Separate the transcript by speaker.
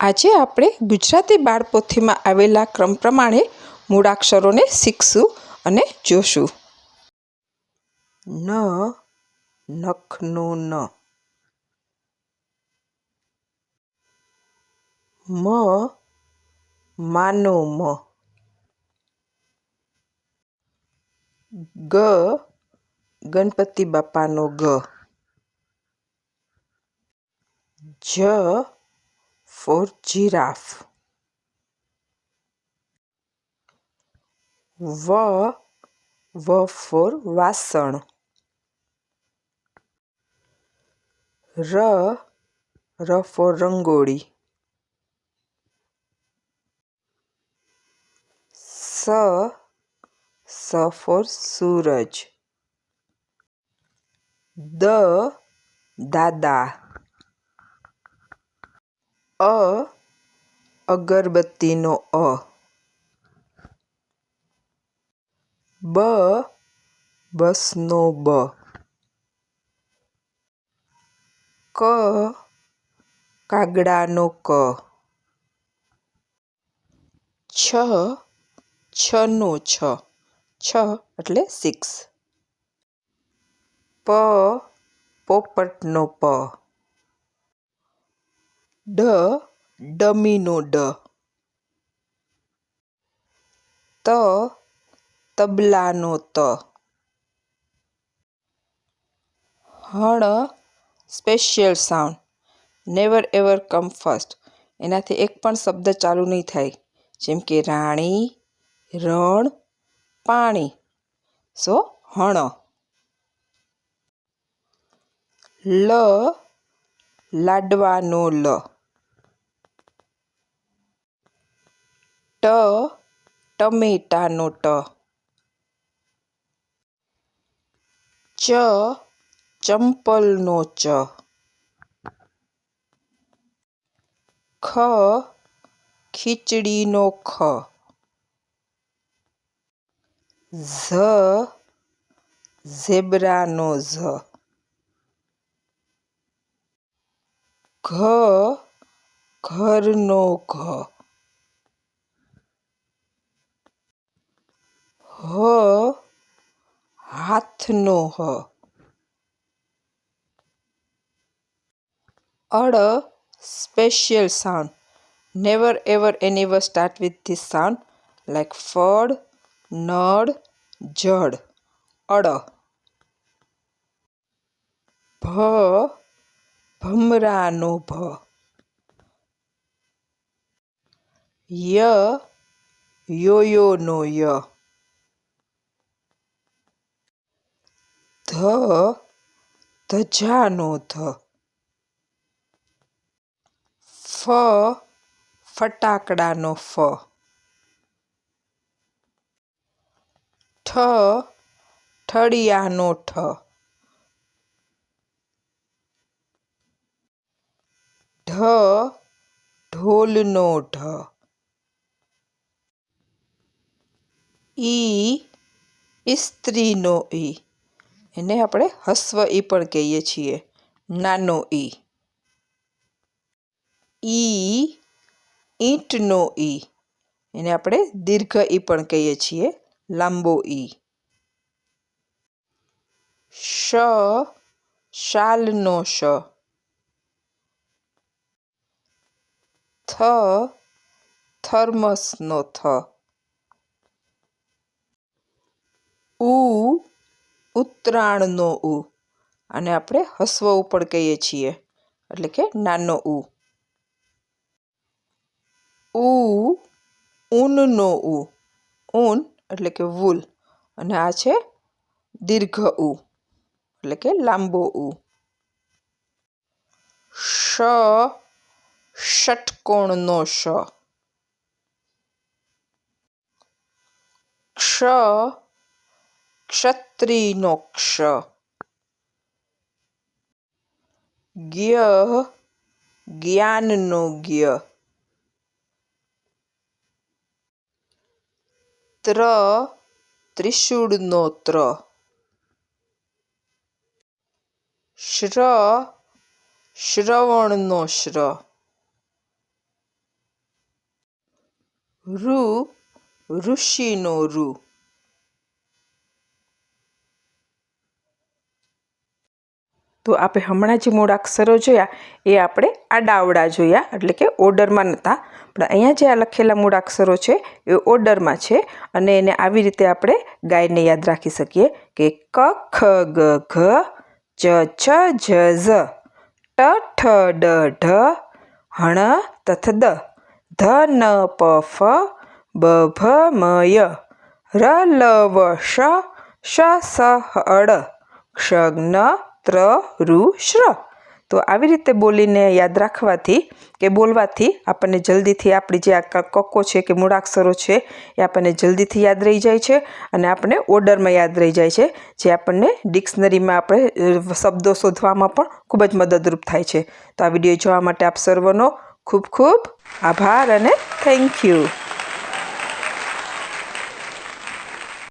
Speaker 1: આજે આપણે ગુજરાતી બાળપોથીમાં આવેલા ક્રમ પ્રમાણે મૂળાક્ષરોને શીખશું અને જોશું. ન, નખનો ન. મ, માનો મ. ગ, ગણપતિ બાપાનો ગ. જ ફોર giraffe. વ વ ફોર વાસણ. ર ર ફોર રંગોળી. સ સ ફોર સૂરજ. દ, દાદા. અ, અગરબત્તીનો અ. બ, બસનો બ. ક, કાગડાનો ક. છ, છનો છ. છ એટલે સિક્સ પ, પોપટનો પ. ડ, ડમીનો ડ. ત, તબલાનો ત. હણ, special sound. Never ever come first એનાથી એક પણ શબ્દ ચાલુ નહીં થાય. જેમ કે રાણી, રણ, પાણી. સો, હણ. લ લાડવાનો લ. ટ ટમેટાનો ટ. ચ ચંપલનો ચ. ખ ખીચડીનો ખ. ઝ ઝેબ્રાનો ઝ. ઘ ઘરનો ઘ હ હાથનો હ અડ special sound never ever anywhere start with this sound like ફળ નળ જડ અડ ભ ભમરાનો ભ ય યોયોનો ય. ધ ધજાનો ધ. ફ ફટાકડાનો ફ. ઠ ઠળિયાનો ઠ. ઢ ઢોલનો ઢ ઈ ઇસ્ત્રીનો ઈ. એને આપણે હસ્વ ઈ પણ કહીએ છીએ. નાનો ઈ. ઈ ઈંટનો ઈ. એને આપણે દીર્ઘ ઈ પણ કહીએ છીએ. લાંબો ઈ. શ, શાલનો શ. થ થર્મસનો થ ઉ ઉત્તરાયણનો ઉ અને આપણે હસ્વ પણ કહીએ છીએ, એટલે કે નાનો ઉ ઉ ઊનનો ઉ ઊન એટલે કે વૂલ, અને આ છે દીર્ઘ ઉ એટલે કે લાંબો ઉ શ ષટકોણનો શ ક્ષ ક્ષત્રિયનો ક્ષ. જ્ઞ જ્ઞાનનો જ્ઞ ત્ર ત્રિશુળનો ત્ર. શ્ર શ્રવણનો શ્ર. રૂ ઋષિનો ઋ. તો આપણે હમણાં જે મૂળાક્ષરો જોયા, એ આપણે આડાવડા જોયા, એટલે કે ઓર્ડરમાં નહોતા પણ અહીંયા જે આ લખેલા મૂળાક્ષરો છે, એ ઓર્ડરમાં છે, અને એને આવી રીતે આપણે ગાયને યાદ રાખી શકીએ કે ક, ખ, ગ, ઘ, ચ, છ જ ઝ, ટ, ઠ, ડ, ઢ, હણ, તથ, દ. ધ ન પ ફ બ ભ મ ય ર લ વ શ શ અડ ક્ષજ્ઞ ત્ર રુ શ્ર તો આવી રીતે બોલીને યાદ રાખવાથી કે બોલવાથી આપણને જલ્દીથી આપણી જે આ કક્કો છે કે મૂળાક્ષરો છે એ આપણને જલ્દીથી યાદ રહી જાય છે અને આપણે ઓર્ડરમાં યાદ રહી જાય છે, જે આપણને ડિક્શનરીમાં આપણે શબ્દો શોધવામાં પણ ખૂબ જ મદદરૂપ થાય છે. તો આ વીડિયો જોવા માટે આપ સર્વનો ખૂબ ખૂબ આભાર અને થેન્ક યુ